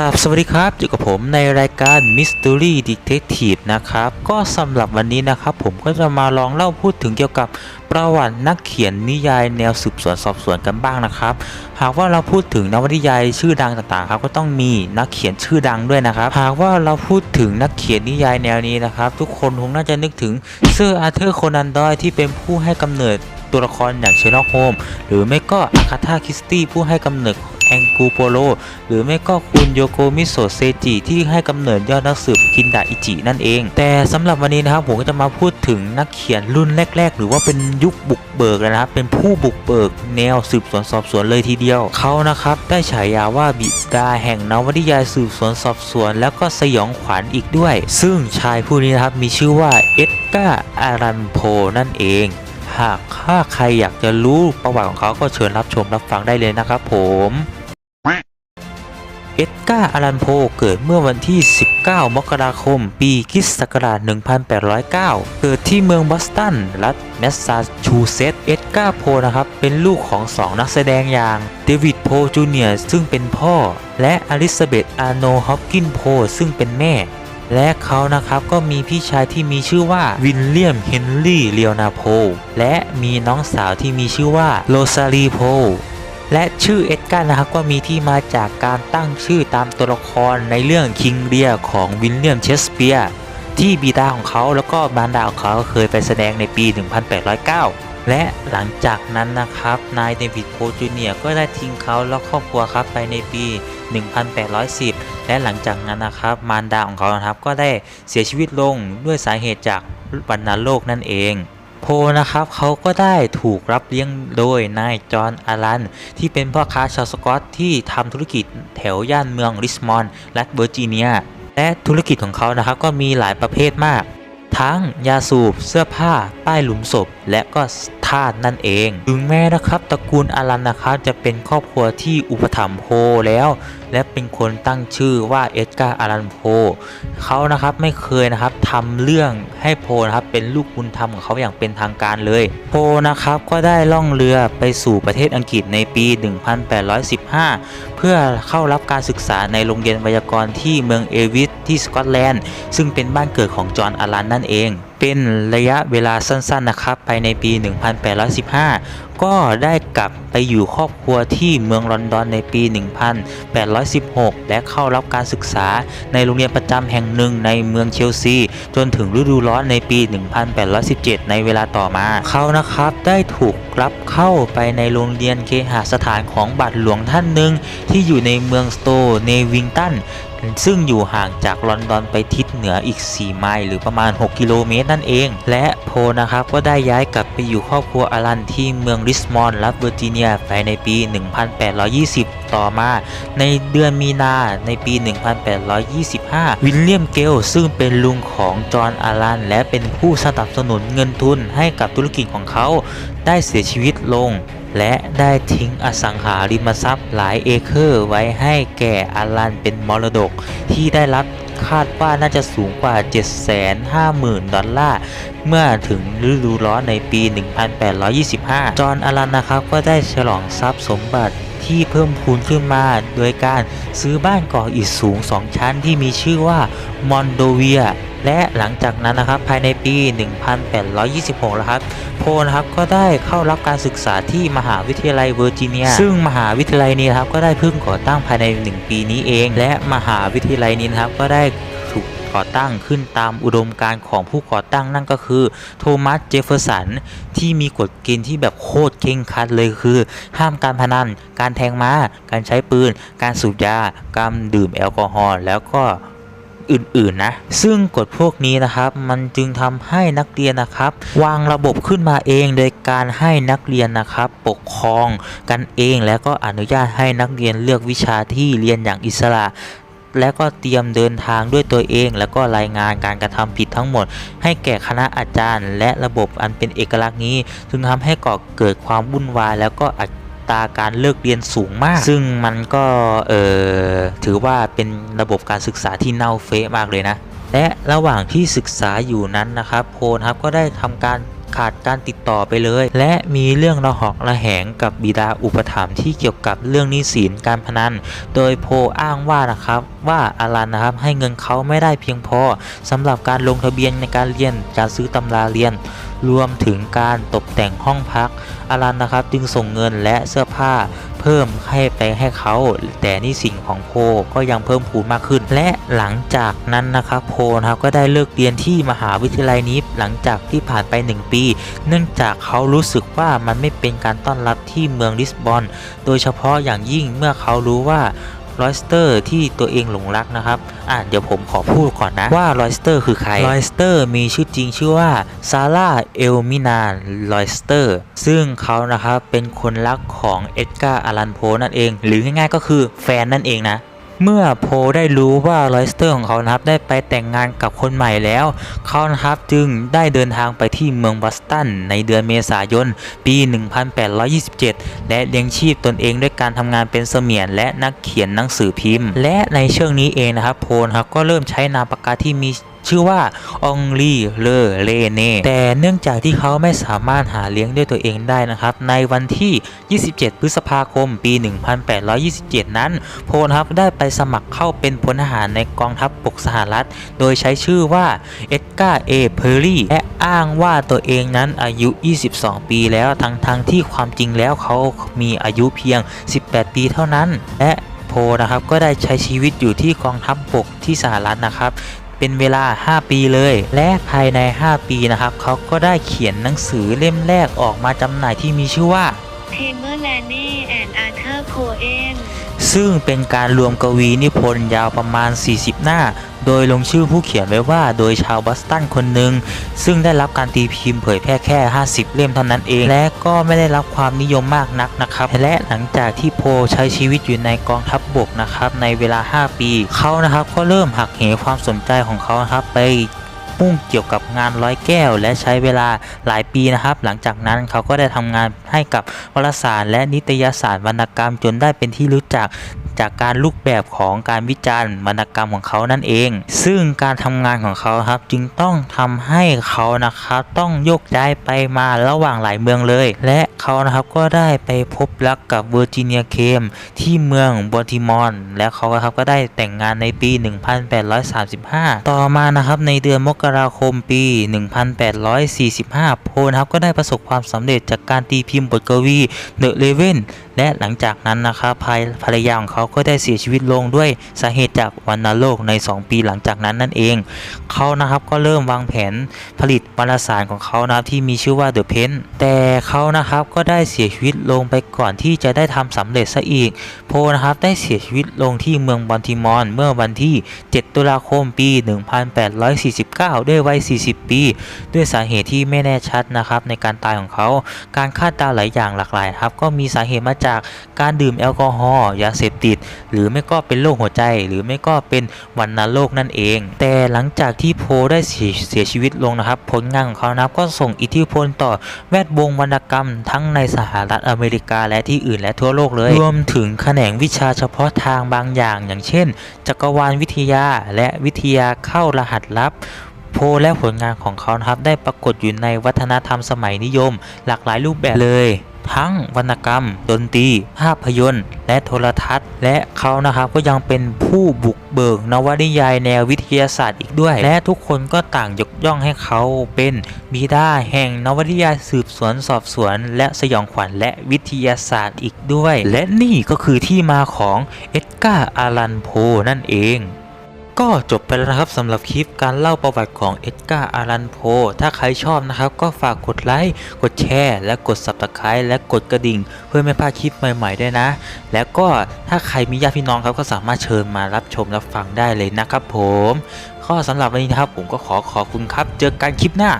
ครับสวัสดีครับอยู่กับผมในรายการ Mystery Detective นะครับ ก็สำหรับวันนี้นะครับ ผมก็จะมาลองเล่าพูดถึงเกี่ยวกับประวัตินักเขียนนิยายแนวสืบสวนสอบสวนกันบ้างนะครับ หากว่าเราพูดถึงนวนิยายชื่อดังต่างๆครับก็ต้องมีนักเขียนชื่อดังด้วยนะครับ หากว่าเราพูดถึงนักเขียนนิยายแนวนี้นะครับ ทุกคนคงน่าจะนึกถึงเซอร์อาร์เธอร์โคนันดอยที่เป็นผู้ให้กำเนิดตัวละครอย่างเชอร์ล็อกโฮมหรือไม่ก็อาคาธาคริสตี้ผู้ให้กำเนิด แองกูโปโลหรือไม่ก็คุณโยโกมิโซเซจิที่ให้กำเนิดยอดนักสืบคินดาอิจินั่นเอง แต่สำหรับวันนี้นะครับผมก็จะมาพูดถึงนักเขียนรุ่นแรก ๆ หรือว่าเป็นยุคบุกเบิกนะครับเป็นผู้บุกเบิกแนวสืบสวนสอบสวนเลยทีเดียวเขานะครับได้ฉายาว่าบิดาแห่งนวนิยายสืบสวนสอบสวน แล้วก็สยองขวัญอีกด้วย ซึ่งชายผู้นี้นะครับมีชื่อว่าเอ็ดการ์อารันโพนั่นเองหากถ้าใครอยากจะรู้ประวัติของเขาก็เชิญรับชมรับฟังได้เลยนะครับผม การ์อารันโพเกิดเมื่อวันที่ 19 มกราคม ปีคริสต์ศักราช 1809 เกิดที่เมืองบอสตัน รัฐแมสซาชูเซตส์ เอ็ดการ์โพนะครับ เป็นลูกของสองนักแสดงอย่างเดวิดโพจูเนียร์ซึ่งเป็นพ่อ และอลิซาเบธอาโนฮอปกินโพซึ่งเป็นแม่ และเขานะครับก็มีพี่ชายที่มีชื่อว่าวินเลียม เฮนรี่ เลโอนาโพ และมีน้องสาวที่มีชื่อว่าโรซาลีโพ และชื่อเอ็ดการ์นะครับก็มีที่มาจากการตั้งชื่อตามตัวละครในเรื่องคิงเลียของวิลเลียมเชสเปียร์ที่บิดาของเขาแล้วก็มารดาของเขาเคยไปแสดงในปี 1809 และหลังจากนั้นนะครับนายเดวิดโพจูเนียก็ได้ทิ้งเขาและครอบครัวครับไปในปี 1810 และหลังจากนั้นนะครับมารดาของเขานะครับก็ได้เสียชีวิตลงด้วยสาเหตุจากวัณโรคนั่นเอง โพนะครับเขาก็ได้ถูกรับเลี้ยงโดยนายจอห์นอารัน ที่เป็นพ่อค้าชาวสกอตที่ทำธุรกิจแถวย่านเมืองริชมอนด์รัฐเวอร์จิเนีย และธุรกิจของเขานะครับก็มีหลายประเภทมาก ทั้งยาสูบเสื้อผ้าป้ายหลุมศพ และก็ทาสนั่นเอง ถึงแม้นะครับตระกูลอารันนะครับจะเป็นครอบครัวที่อุปถัมภ์โพแล้ว และเป็นคนตั้งชื่อว่าเอ็ดการ์อารันโพเขานะครับไม่เคยนะครับทำเรื่องให้โพนะครับเป็นลูกบุญธรรมของเขาอย่างเป็นทางการเลย โพนะครับก็ได้ล่องเรือไปสู่ประเทศอังกฤษในปี 1815 เพื่อเข้ารับการศึกษาในโรงเรียนไวยากรณ์ที่เมืองเอวิสที่สกอตแลนด์ซึ่งเป็นบ้านเกิดของจอห์นอารันนั่นเอง เป็นระยะเวลาสั้นๆนะครับภายในปี 1815 ก็ได้กลับไปอยู่ครอบครัวที่เมืองลอนดอนในปี 1816 และเข้ารับการศึกษาในโรงเรียนประจำแห่งหนึ่งในเมืองเชลซี จนถึงฤดูร้อนในปี 1817 ในเวลาต่อมา เขานะครับได้ถูกรับเข้าไปในโรงเรียนเคหสถานของบาทหลวงท่านหนึ่งที่อยู่ในเมืองสโตเนวิงตัน ซึ่งอยู่ห่างจากลอนดอนไปทิศเหนืออีก 4 ไมล์หรือประมาณ 6 กิโลเมตรนั่นเอง และโพนะครับก็ได้ย้ายกลับไปอยู่ครอบครัวอารันที่เมืองริชมอนด์รัฐเวอร์จิเนียไปในปี 1820 ต่อมา ในเดือนมีนาในปี 1825 วิลเลียมเกลซึ่งเป็นลุงของจอห์นอารันและเป็นผู้สนับสนุนเงินทุนให้กับธุรกิจของเขาได้เสียชีวิตลง และได้ทิ้งอสังหาริมทรัพย์หลายเอเคอร์ไว้ให้แก่อารันเป็นมรดกที่ได้รับคาดว่าน่าจะสูงกว่า 750,000 ดอลลาร์เมื่อถึงฤดูร้อนในปี 1825 จอห์นอารันนะครับก็ได้ฉลองทรัพย์สมบัติ ที่เพิ่มพูนขึ้นมา โดยการซื้อบ้านก่ออิฐสูง 2 ชั้นที่มีชื่อว่ามอนโดเวียและหลังจากนั้นนะครับภายในปี 1826นะครับโพนะครับก็ได้เข้ารับการศึกษาที่มหาวิทยาลัยเวอร์จิเนีย ซึ่งมหาวิทยาลัยนี้นะครับก็ได้เพิ่งก่อตั้งภายใน 1 ปีนี้เอง และมหาวิทยาลัยนี้นะครับก็ได้ ก่อตั้งขึ้นตามอุดมการณ์ของผู้ก่อตั้งนั่นก็คือโทมัสเจฟเฟอร์สันที่มีกฎเกณฑ์ที่แบบโคตรเคร่งครัดเลยคือ ห้ามการพนัน การแทงม้า การใช้ปืน การสูบยา การดื่มแอลกอฮอล์แล้วก็อื่นๆนะ ซึ่งกฎพวกนี้นะครับ มันจึงทำให้นักเรียนนะครับ วางระบบขึ้นมาเองโดยการให้นักเรียนนะครับ ปกครองกันเองแล้วก็อนุญาตให้นักเรียนเลือกวิชาที่เรียนอย่างอิสระ และก็เตรียมเดินทางด้วยตัวเอง แล้วก็รายงานการกระทำผิดทั้งหมด ให้แก่คณะอาจารย์ และระบบอันเป็นเอกลักษณ์นี้ จึงทำให้ก่อเกิดความวุ่นวายแล้วก็อัตราการเลิกเรียนสูงมาก ซึ่งมันก็เออถือว่าเป็นระบบการศึกษาที่เน่าเฟะมากเลยนะ และระหว่างที่ศึกษาอยู่นั้นนะครับโพลครับก็ได้ทำการ ขาดการติดต่อไปเลย และมีเรื่องระหอกระแหงกับบิดาอุปถัมภ์ที่เกี่ยวกับเรื่องนี้สินการพนัน โดยโพอ้างว่านะครับว่าอารันนะครับให้เงินเขาไม่ได้เพียงพอสำหรับการลงทะเบียนในการเรียนการซื้อตำราเรียน รวมถึงการตกแต่งห้องพักอารันนะครับจึงส่งเงินและเสื้อผ้า พิ่มให้ไปให้เขา แต่นี่สิ่งของโพก็ยังเพิ่มพูนมากขึ้น และหลังจากนั้นนะครับโพนะครับก็ได้เลิกเรียนที่มหาวิทยาลัยนี้หลังจากที่ผ่านไป 1 ปี เนื่องจากเขารู้สึกว่ามันไม่เป็นการต้อนรับที่เมืองลิสบอน โดยเฉพาะอย่างยิ่งเมื่อเขารู้ว่า รอยสเตอร์ที่ตัวเองหลงรักนะครับอะเดี๋ยวผมขอพูดก่อนนะว่ารอยสเตอร์คือใครรอยสเตอร์มีชื่อจริงชื่อว่าซาร่าเอลมินารอยสเตอร์ซึ่งเขานะครับเป็นคนรักของเอ็ดการ์อารันโพนั่นเอง หรือง่ายๆก็คือแฟนนั่นเองนะ เมื่อโพได้รู้ว่าลอยสเตอร์ของเขานะครับได้ไปแต่งงานกับคนใหม่แล้ว เขานะครับจึงได้เดินทางไปที่เมืองบอสตันในเดือนเมษายน ปี 1827 และเลี้ยงชีพตนเองด้วยการทำงานเป็นเสมียนและนักเขียนหนังสือพิมพ์ และในช่วงนี้เองนะครับโพนะครับก็เริ่มใช้นามปากกาที่มี ชื่อว่าองลีเลเลเน่แต่เนื่องจากที่เขาไม่สามารถหาเลี้ยงด้วยตัวเองได้นะครับ ในวันที่ 27 พฤษภาคม ปี 1827 นั้น โพนะครับได้ไปสมัครเข้าเป็นพลทหารในกองทัพบกสหรัฐ โดยใช้ชื่อว่าเอ็ดการ์เอเพอร์รี่และอ้างว่าตัวเองนั้นอายุ 22 ปีแล้วทั้งๆทที่ความจริงแล้วเขามีอายุเพียง 18 ปีเท่านั้น และโพนะครับก็ได้ใช้ชีวิตอยู่ที่กองทัพบกที่สหรัฐนะครับ เป็นเวลา 5 ปีเลย และภายใน 5 ปีนะครับเขาก็ได้เขียนหนังสือเล่มแรกออกมาจำหน่ายที่มีชื่อว่าเทเมอร์แลนนี่แอนอาร์เธอร์โคเอนซึ่งเป็นการรวมกวีนิพนธ์ยาวประมาณ 40 หน้า โดยลงชื่อผู้เขียนไว้ว่าโดยชาวบอสตันคนหนึ่ง ซึ่งได้รับการตีพิมพ์เผยแพร่แค่ 50 เล่มเท่านั้นเอง และก็ไม่ได้รับความนิยมมากนักนะครับ และหลังจากที่โพใช้ชีวิตอยู่ในกองทัพบบกนะครับในเวลา 5 ปี เขานะครับก็เริ่มหักเหความสนใจของเขานะครับไปมุ่งเกี่ยวกับงานร้อยแก้ว และใช้เวลาหลายปีนะครับ หลังจากนั้นเขาก็ได้ทำงานให้กับวารสารและนิตยสารวรรณกรรมจนได้เป็นที่รู้จัก จากการลูกแบบของการวิจารณ์วรรณกรรมของเขานั่นเอง ซึ่งการทำงานของเขาครับจึงต้องทำให้เขานะครับต้องโยกย้ายไปมาระหว่างหลายเมืองเลย และเขานะครับก็ได้ไปพบรักกับเวอร์จิเนียเคมที่เมืองบอติมอร์และเขาครับก็ได้แต่งงานในปี 1835 ต่อมานะครับในเดือนมกราคมปี 1845 โพนะครับก็ได้ประสบความสำเร็จจากการตีพิมพ์บทกวีเดอะเลเว่น และหลังจากนั้นนะครับภายภรรยาของเขาก็ได้เสียชีวิตลงด้วยสาเหตุจากวัณโรคใน 2 ปีหลังจากนั้นนั่นเอง เขานะครับก็เริ่มวางแผนผลิตวารสารของเขานะที่มีชื่อว่า The Pen แต่เขานะครับก็ได้เสียชีวิตลงไปก่อนที่จะได้ทำสำเร็จซะอีก โพนะครับได้เสียชีวิตลงที่เมืองบอลติมอร์เมื่อวันที่ 7 ตุลาคมปี 1849 ด้วยวัย 40 ปี ด้วยสาเหตุที่ไม่แน่ชัดนะครับในการตายของเขา การคาดเดาหลายอย่างหลากหลายครับก็มีสาเหตุมาจากจากการดื่มแอลกอฮอล์ยาเสพติด หรือไม่ก็เป็นโรคหัวใจ หรือไม่ก็เป็นวัณโรคนั่นเอง แต่หลังจากที่โพได้เสียชีวิตลงนะครับ ผลงานของเขานะครับก็ส่งอิทธิพลต่อแวดวงวรรณกรรม ทั้งในสหรัฐอเมริกาและที่อื่นและทั่วโลกเลย รวมถึงแขนงวิชาเฉพาะทางบางอย่าง อย่างเช่น จักรวาลวิทยาและวิทยาเข้ารหัสลับโพและผลงานของเขาครับได้ปรากฏอยู่ในวัฒนธรรมสมัยนิยม หลากหลายรูปแบบเลย ทั้งวรรณกรรม ดนตรี ภาพยนตร์ และโทรทัศน์ และเขานะครับก็ยังเป็นผู้บุกเบิกนวนิยายแนววิทยาศาสตร์อีกด้วย และทุกคนก็ต่างยกย่องให้เขาเป็นบิดาแห่งนวนิยายสืบสวนสอบสวน และสยองขวัญและวิทยาศาสตร์อีกด้วย และนี่ก็คือที่มาของเอ็ดการ์อารันโพนั่นเอง ก็จบไปแล้วนะครับสำหรับคลิปการเล่าประวัติของเอ็ดการ์อารันโพ ถ้าใครชอบนะครับ ก็ฝากกดไลค์ กดแชร์ และกด subscribe และกดกระดิ่ง เพื่อไม่พลาดคลิปใหม่ๆด้วยนะ แล้วก็ถ้าใครมีญาติพี่น้องครับก็สามารถเชิญมารับชมรับฟังได้เลยนะครับผม ข้อสำหรับวันนี้นะครับผมก็ขอขอบคุณครับ เจอกันคลิปหน้า